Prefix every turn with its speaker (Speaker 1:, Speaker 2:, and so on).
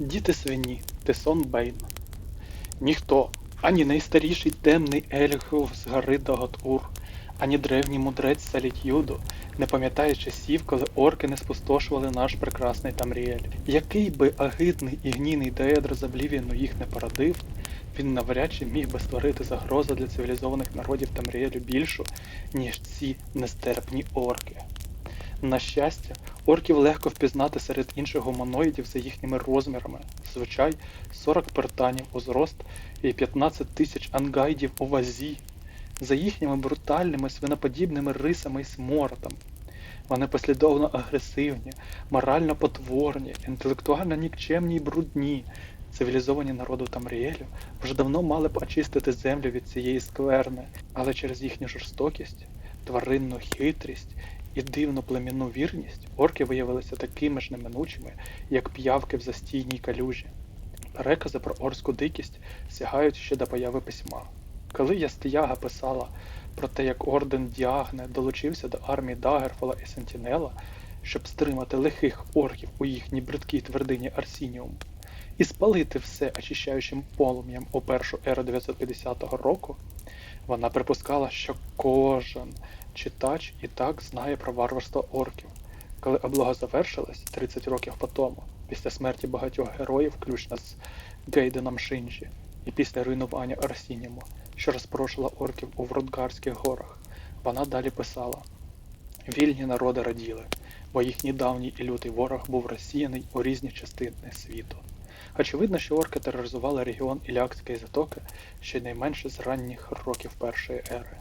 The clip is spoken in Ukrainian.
Speaker 1: Діти свині, Тесон Бейн. Ніхто, ані найстаріший темний Ельгов з гори Дагот-Ур, ані древній мудрець Саліт Юду не пам'ятає часів, коли орки не спустошували наш прекрасний Тамріель. Який би агидний і гнійний деедр з Облівіну їх не породив, він навряд чи міг би створити загрозу для цивілізованих народів Тамріелю більшу, ніж ці нестерпні орки. На щастя, орків легко впізнати серед інших гуманоїдів за їхніми розмірами, звичай 40 пертанів у зрост і 15 тисяч ангайдів у вазі, за їхніми брутальними свиноподібними рисами і смородом. Вони послідовно агресивні, морально потворні, інтелектуально нікчемні й брудні. Цивілізовані народу Тамріелю вже давно мали б очистити землю від цієї скверни, але через їхню жорстокість, тваринну хитрість і дивну племінну вірність орки виявилися такими ж неминучими, як п'явки в застійній калюжі. Перекази про орську дикість сягають ще до появи письма. Коли Ястияга писала про те, як орден Діагне долучився до армії Дагерфола і Сентінела, щоб стримати лихих орків у їхній бридкій твердині Арсініум, і спалити все очищаючим полум'ям у першу еру 950 року, вона припускала, що кожен читач і так знає про варварство орків. Коли облога завершилась 30 років по тому, після смерті багатьох героїв, включно з Гейденом Шинджі, і після руйнування Арсініму, що розпорошила орків у Вродгарських горах, вона далі писала: Вільні народи раділи, бо їхній давній і лютий ворог був розсіяний у різні частини світу. Очевидно, що орки тероризували регіон Ілякської затоки щонайменше з ранніх років першої ери.